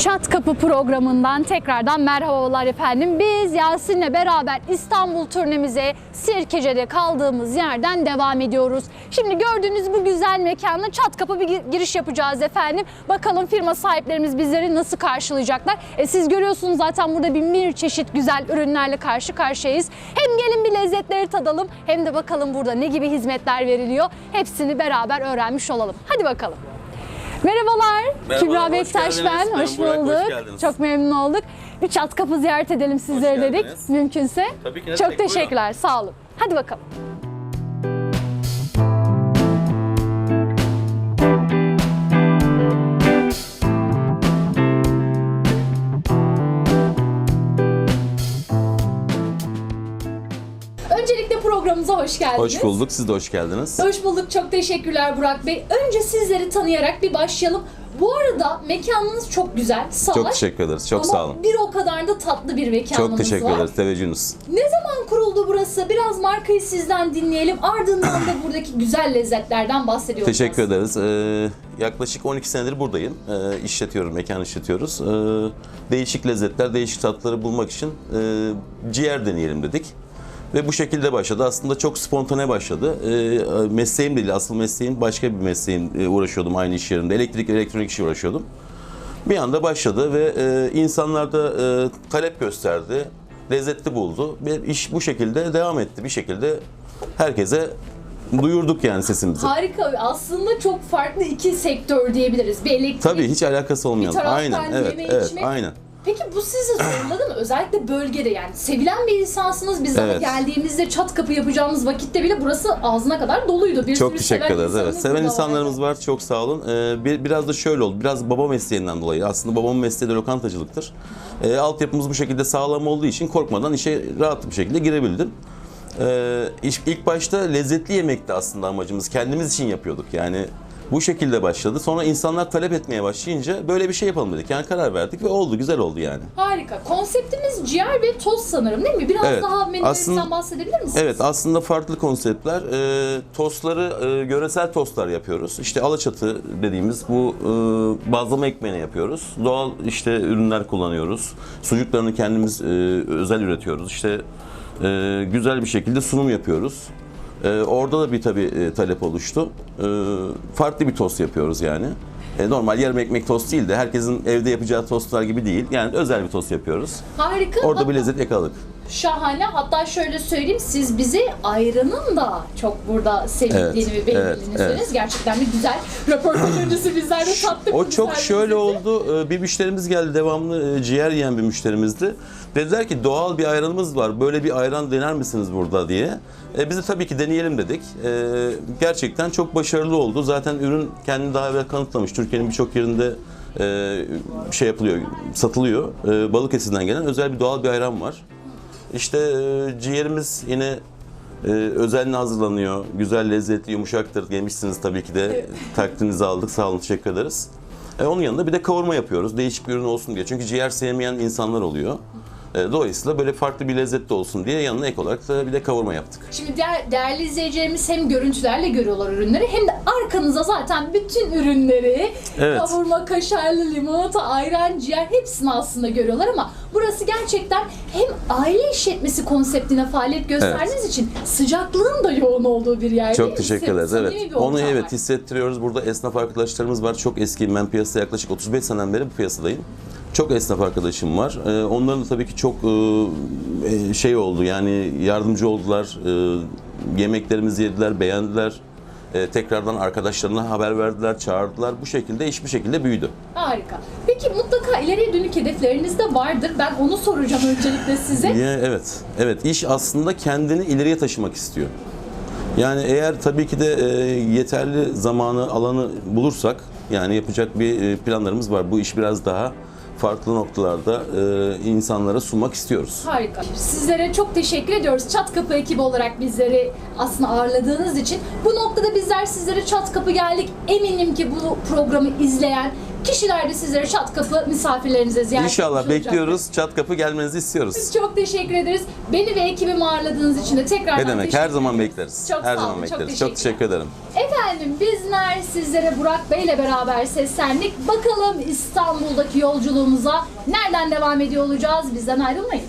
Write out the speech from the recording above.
Çat Kapı programından tekrardan merhabalar efendim. Biz Yasin'le beraber İstanbul turnemize Sirkece'de kaldığımız yerden devam ediyoruz. Şimdi gördüğünüz bu güzel mekanla Çat Kapı bir gi- giriş yapacağız efendim. Bakalım firma sahiplerimiz bizleri nasıl karşılayacaklar. E siz görüyorsunuz zaten burada bin bir çeşit güzel ürünlerle karşı karşıyayız. Hem gelin bir lezzetleri tadalım hem de bakalım burada ne gibi hizmetler veriliyor. Hepsini beraber öğrenmiş olalım. Hadi bakalım. Merhabalar. Merhabalar, Kübra hoş Bektaş ben. Ben Hoş Burak, hoş bulduk. geldiniz. Çok memnun olduk. Bir çat kapı ziyaret edelim sizleri dedik. Mümkünse. Tabii ki, ne Çok demek, buyurun. teşekkürler. Sağ olun. Hadi bakalım. Programımıza hoş geldiniz. Hoş bulduk. Siz de hoş geldiniz. Hoş bulduk. Çok teşekkürler Burak Bey. Önce sizleri tanıyarak bir başlayalım. Bu arada mekanınız çok güzel. Salaş. Çok teşekkür ederiz. Çok Ama sağ olun. bir o kadar da tatlı bir mekanımız Çok teşekkür var. ederiz. Teveccühünüz. Ne zaman kuruldu burası? Biraz markayı sizden dinleyelim. Ardından da buradaki güzel lezzetlerden bahsediyoruz. Teşekkür ederiz. Ee, yaklaşık 12 senedir buradayım. Ee, işletiyorum, mekan işletiyoruz. Ee, değişik lezzetler, değişik tatları bulmak için e, ciğer deneyelim dedik. Ve bu şekilde başladı. Aslında çok spontane başladı. Ee, mesleğim değil, asıl mesleğim başka bir mesleğim e, uğraşıyordum aynı iş yerinde. Elektrik, elektronik işi uğraşıyordum. Bir anda başladı ve e, insanlar da e, talep gösterdi, lezzetli buldu ve iş bu şekilde devam etti. Bir şekilde herkese duyurduk yani sesimizi. Harika. Aslında çok farklı iki sektör diyebiliriz. Bir elektrik, Tabii hiç alakası bir olmayan. taraftan Aynen, evet, yeme evet, içmek. aynen. Peki bu sizi zorladı mı? Özellikle bölgede yani sevilen bir insansınız. Biz Evet. geldiğimizde çat kapı yapacağımız vakitte bile burası ağzına kadar doluydu. Bir Çok teşekkür ederiz. Evet, seven insanlarımız vardı. var. Çok sağ olun. Ee, bir, biraz da şöyle oldu. Biraz baba mesleğinden dolayı. Aslında babamın mesleği de lokantacılıktır. Ee, altyapımız bu şekilde sağlam olduğu için korkmadan işe rahat bir şekilde girebildim. Ee, ilk başta lezzetli yemekti aslında amacımız. Kendimiz için yapıyorduk. Yani bu şekilde başladı. Sonra insanlar talep etmeye başlayınca böyle bir şey yapalım dedik. Yani karar verdik ve oldu. Güzel oldu yani. Harika. Konseptimiz ciğer ve toz sanırım değil mi? Biraz Evet. daha menülerinden Aslında- bahsedebilir misiniz? Evet aslında farklı konseptler. Ee, tostları e, yöresel tostlar yapıyoruz. İşte alaçatı dediğimiz bu e, bazlama ekmeğini yapıyoruz. Doğal işte ürünler kullanıyoruz. Sucuklarını kendimiz e, özel üretiyoruz. İşte e, güzel bir şekilde sunum yapıyoruz. E, orada da bir tabii e, talep oluştu. E, farklı bir tost yapıyoruz yani. E, normal yarım ekmek tost değil de herkesin evde yapacağı tostlar gibi değil. Yani özel bir tost yapıyoruz. Harika. Orada bir lezzet yakaladık. Şahane. Hatta şöyle söyleyeyim siz bize ayranın da çok burada sevdiğini Evet, ve beğenildiğini evet, evet. Gerçekten de güzel. Röportaj öncesi bizler de tattık. O çok şöyle oldu. Ee, Bir müşterimiz geldi devamlı e, ciğer yiyen bir müşterimizdi. Dediler ki doğal bir ayranımız var. Böyle bir ayran dener misiniz burada diye. E, Biz de tabii ki deneyelim dedik. E, Gerçekten çok başarılı oldu. Zaten ürün kendini daha evvel kanıtlamış. Türkiye'nin birçok yerinde e, şey yapılıyor, satılıyor. E, Balıkesir'den gelen özel bir doğal bir ayran var. İşte e, ciğerimiz yine e, özenle hazırlanıyor. Güzel, lezzetli, yumuşaktır. Yemişsiniz tabii ki de. Evet. Takdirinizi aldık. Sağ olun, teşekkür ederiz. E, onun yanında bir de kavurma yapıyoruz. Değişik bir ürün olsun diye. Çünkü ciğer sevmeyen insanlar oluyor. E, dolayısıyla böyle farklı bir lezzet de olsun diye yanına ek olarak da bir de kavurma yaptık. Şimdi diğer, değerli izleyicilerimiz hem görüntülerle görüyorlar ürünleri hem de arkanıza zaten bütün ürünleri Evet. kavurma, kaşarlı, limonata, ayran, ciğer hepsini aslında görüyorlar ama burası gerçekten hem aile işletmesi konseptine faaliyet gösterdiğiniz için sıcaklığın da yoğun olduğu bir yer Çok teşekkür ederiz. Evet. Onu evet var. hissettiriyoruz. Burada esnaf arkadaşlarımız var. Çok eski. Ben piyasada yaklaşık 35 seneden beri bu piyasadayım. Çok esnaf arkadaşım var. Ee, onların da tabii ki çok e, e, şey oldu. Yani yardımcı oldular. E, yemeklerimizi yediler, beğendiler. E, tekrardan arkadaşlarına haber verdiler, çağırdılar. Bu şekilde iş bir şekilde büyüdü. Harika. Peki mutlaka ileriye dönük hedefleriniz de vardır. Ben onu soracağım öncelikle size. Ya, evet. Evet. iş aslında kendini ileriye taşımak istiyor. Yani eğer tabii ki de e, yeterli zamanı, alanı bulursak yani yapacak bir e, planlarımız var. Bu iş biraz daha farklı noktalarda e, insanlara sunmak istiyoruz. Harika. Sizlere çok teşekkür ediyoruz. Çat Kapı ekibi olarak bizleri aslında ağırladığınız için. Bu noktada bizler sizlere Çat Kapı geldik. Eminim ki bu programı izleyen kişiler de sizlere Çat Kapı misafirlerinize ziyaret İnşallah olacak. bekliyoruz. Çat Kapı gelmenizi istiyoruz. Çok teşekkür ederiz. Beni ve ekibimi ağırladığınız için de tekrar Ne demek? Her zaman bekleriz. Çok Her sağ olun. zaman Çok bekleriz. Çok teşekkür ederim. Efendim bizler sizlere Burak Bey ile beraber seslendik. Bakalım İstanbul'daki yolculuğumuza nereden devam ediyor olacağız? Bizden ayrılmayın.